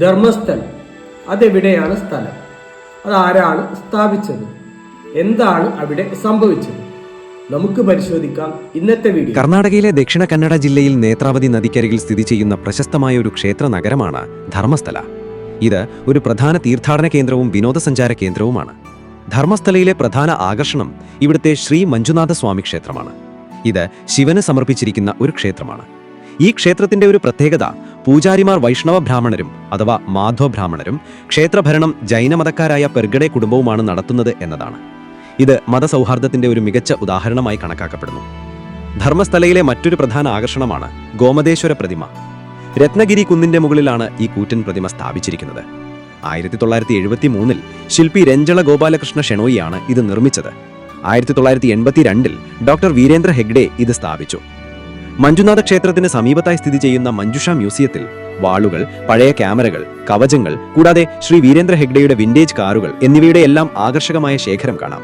ധർമ്മസ്ഥലം അതെവിടെയാണ് സ്ഥലം? അതാരാണ് സ്ഥാപിച്ചത്? എന്താണ് അവിടെ സംഭവിച്ചത്? നമുക്ക് പരിശോധിക്കാം ഇന്നത്തെ വീഡിയോ. കർണാടകയിലെ ദക്ഷിണ കന്നഡ ജില്ലയിൽ നേത്രാവതി നദിക്കരികിൽ സ്ഥിതി ചെയ്യുന്ന പ്രശസ്തമായ ഒരു ക്ഷേത്ര നഗരമാണ് ധർമ്മസ്ഥല. ഇത് ഒരു പ്രധാന തീർത്ഥാടന കേന്ദ്രവും വിനോദസഞ്ചാര കേന്ദ്രവുമാണ്. ധർമ്മസ്ഥലയിലെ പ്രധാന ആകർഷണം ഇവിടുത്തെ ശ്രീ മഞ്ജുനാഥ സ്വാമി ക്ഷേത്രമാണ്. ഇത് ശിവന് സമർപ്പിച്ചിരിക്കുന്ന ഒരു ക്ഷേത്രമാണ്. ഈ ക്ഷേത്രത്തിന്റെ ഒരു പ്രത്യേകത പൂജാരിമാർ വൈഷ്ണവ ബ്രാഹ്മണരും അഥവാ മാധവ ബ്രാഹ്മണരും ക്ഷേത്രഭരണം ജൈനമതക്കാരായ പെർഗഡെ കുടുംബവുമാണ് നടത്തുന്നത് എന്നതാണ്. ഇത് മതസൗഹാർദ്ദത്തിന്റെ ഒരു മികച്ച ഉദാഹരണമായി കണക്കാക്കപ്പെടുന്നു. ധർമ്മസ്ഥലയിലെ മറ്റൊരു പ്രധാന ആകർഷണമാണ് ഗോമതേശ്വര പ്രതിമ. രത്നഗിരി കുന്നിന്റെ മുകളിലാണ് ഈ കൂറ്റൻ പ്രതിമ സ്ഥാപിച്ചിരിക്കുന്നത്. ആയിരത്തി തൊള്ളായിരത്തി എഴുപത്തി മൂന്നിൽ ശില്പി രഞ്ജള ഗോപാലകൃഷ്ണ ഷെണോയിയാണ് ഇത് നിർമ്മിച്ചത്. ആയിരത്തി തൊള്ളായിരത്തി എൺപത്തിരണ്ടിൽ ഡോക്ടർ വീരേന്ദ്ര ഹെഗ്ഡെ ഇത് സ്ഥാപിച്ചു. മഞ്ജുനാഥ ക്ഷേത്രത്തിന് സമീപത്തായി സ്ഥിതി ചെയ്യുന്ന മഞ്ജുഷ മ്യൂസിയത്തിൽ വാളുകൾ പഴയ ക്യാമറകൾ കവചങ്ങൾ കൂടാതെ ശ്രീ വീരേന്ദ്ര ഹെഗ്ഡയുടെ വിന്റേജ് കാറുകൾ എന്നിവയുടെ എല്ലാം ആകർഷകമായ ശേഖരം കാണാം.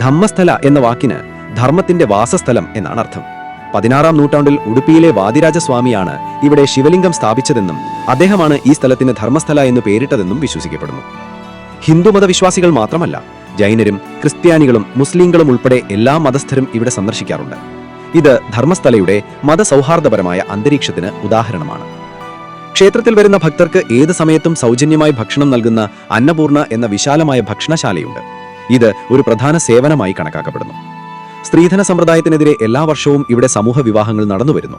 ധമ്മസ്ഥല എന്ന വാക്കിന് ധർമ്മത്തിന്റെ വാസസ്ഥലം എന്നാണ് അർത്ഥം. പതിനാറാം നൂറ്റാണ്ടിൽ ഉടുപ്പിയിലെ വാദിരാജസ്വാമിയാണ് ഇവിടെ ശിവലിംഗം സ്ഥാപിച്ചതെന്നും അദ്ദേഹമാണ് ഈ സ്ഥലത്തിന് ധർമ്മസ്ഥല എന്ന് പേരിട്ടതെന്നും വിശ്വസിക്കപ്പെടുന്നു. ഹിന്ദുമത വിശ്വാസികൾ മാത്രമല്ല ജൈനരും ക്രിസ്ത്യാനികളും മുസ്ലിങ്ങളും ഉൾപ്പെടെ എല്ലാ മതസ്ഥരും ഇവിടെ സന്ദർശിക്കാറുണ്ട്. ഇത് ധർമ്മസ്ഥലയുടെ മതസൗഹാർദ്ദപരമായ അന്തരീക്ഷത്തിന് ഉദാഹരണമാണ്. ക്ഷേത്രത്തിൽ വരുന്ന ഭക്തർക്ക് ഏത് സമയത്തും സൗജന്യമായി ഭക്ഷണം നൽകുന്ന അന്നപൂർണ എന്ന വിശാലമായ ഭക്ഷണശാലയുണ്ട്. ഇത് ഒരു പ്രധാന സേവനമായി കണക്കാക്കപ്പെടുന്നു. സ്ത്രീധന സമ്പ്രദായത്തിനെതിരെ എല്ലാ വർഷവും ഇവിടെ സമൂഹ വിവാഹങ്ങൾ നടന്നുവരുന്നു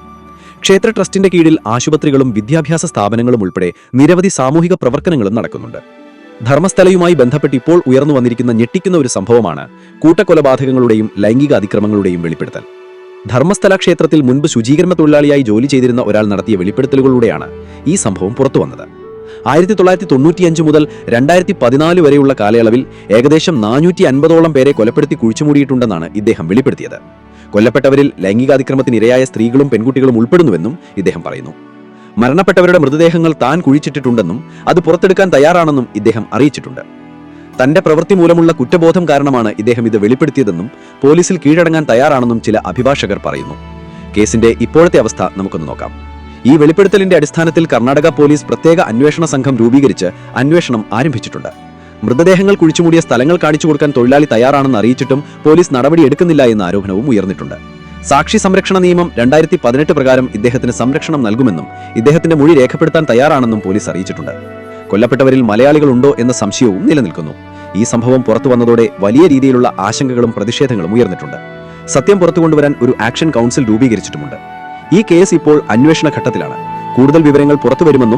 ക്ഷേത്ര ട്രസ്റ്റിന്റെ കീഴിൽ ആശുപത്രികളും വിദ്യാഭ്യാസ സ്ഥാപനങ്ങളും ഉൾപ്പെടെ നിരവധി സാമൂഹിക പ്രവർത്തനങ്ങളും നടക്കുന്നുണ്ട്. ധർമ്മസ്ഥലയുമായി ബന്ധപ്പെട്ട് ഇപ്പോൾ ഉയർന്നു വന്നിരിക്കുന്ന ഞെട്ടിക്കുന്ന ഒരു സംഭവമാണ് കൂട്ടക്കൊലപാതകങ്ങളുടെയും ലൈംഗിക അതിക്രമങ്ങളുടെയും വെളിപ്പെടുത്തൽ. ധർമ്മസ്ഥല ക്ഷേത്രത്തിൽ മുൻപ് ശുചീകരണ തൊഴിലാളിയായി ജോലി ചെയ്തിരുന്ന ഒരാൾ നടത്തിയ വെളിപ്പെടുത്തലുകളിലൂടെയാണ് ഈ സംഭവം പുറത്തുവന്നത് ആയിരത്തി തൊള്ളായിരത്തി തൊണ്ണൂറ്റിയഞ്ച് മുതൽ രണ്ടായിരത്തി പതിനാല് വരെയുള്ള കാലയളവിൽ ഏകദേശം നാനൂറ്റി അൻപതോളം പേരെ കൊലപ്പെടുത്തി കുഴിച്ചുമൂടിയിട്ടുണ്ടെന്നാണ് ഇദ്ദേഹം വെളിപ്പെടുത്തിയത്. കൊല്ലപ്പെട്ടവരിൽ ലൈംഗികാതിക്രമത്തിനിരയായ സ്ത്രീകളും പെൺകുട്ടികളും ഉൾപ്പെടുന്നുവെന്നും ഇദ്ദേഹം പറയുന്നു. മരണപ്പെട്ടവരുടെ മൃതദേഹങ്ങൾ താൻ കുഴിച്ചിട്ടിട്ടുണ്ടെന്നും അത് പുറത്തെടുക്കാൻ തയ്യാറാണെന്നും ഇദ്ദേഹം അറിയിച്ചിട്ടുണ്ട്. തന്റെ പ്രവൃത്തി മൂലമുള്ള കുറ്റബോധം കാരണമാണ് ഇദ്ദേഹം ഇത് വെളിപ്പെടുത്തിയതെന്നും പോലീസിൽ കീഴടങ്ങാൻ തയ്യാറാണെന്നും ചില അഭിഭാഷകർ പറയുന്നു. കേസിന്റെ ഇപ്പോഴത്തെ അവസ്ഥ നമുക്കൊന്ന് നോക്കാം. ഈ വെളിപ്പെടുത്തലിന്റെ അടിസ്ഥാനത്തിൽ കർണാടക പോലീസ് പ്രത്യേക അന്വേഷണ സംഘം രൂപീകരിച്ച് അന്വേഷണം ആരംഭിച്ചിട്ടുണ്ട്. മൃതദേഹങ്ങൾ കുഴിച്ചുമൂടിയ സ്ഥലങ്ങൾ കാണിച്ചു കൊടുക്കാൻ തൊഴിലാളി തയ്യാറാണെന്ന് അറിയിച്ചിട്ടും പോലീസ് നടപടി എടുക്കുന്നില്ല എന്ന ആരോപണവും ഉയർന്നിട്ടുണ്ട്. സാക്ഷി സംരക്ഷണ നിയമം രണ്ടായിരത്തി പതിനെട്ട് പ്രകാരം ഇദ്ദേഹത്തിന് സംരക്ഷണം നൽകുമെന്നും ഇദ്ദേഹത്തിന്റെ മൊഴി രേഖപ്പെടുത്താൻ തയ്യാറാണെന്നും പോലീസ് അറിയിച്ചിട്ടുണ്ട്. കൊല്ലപ്പെട്ടവരിൽ മലയാളികളുണ്ടോ എന്ന സംശയവും നിലനിൽക്കുന്നു. ഈ സംഭവം പുറത്തു വന്നതോടെ വലിയ രീതിയിലുള്ള ആശങ്കകളും പ്രതിഷേധങ്ങളും ഉയർന്നിട്ടുണ്ട്. സത്യം പുറത്തു കൊണ്ടുവരാൻ ഒരു ആക്ഷൻ കൗൺസിൽ രൂപീകരിച്ചിട്ടുമുണ്ട്. ഈ കേസ് ഇപ്പോൾ അന്വേഷണ ഘട്ടത്തിലാണ്. കൂടുതൽ വിവരങ്ങൾ പുറത്തുവരുമെന്നും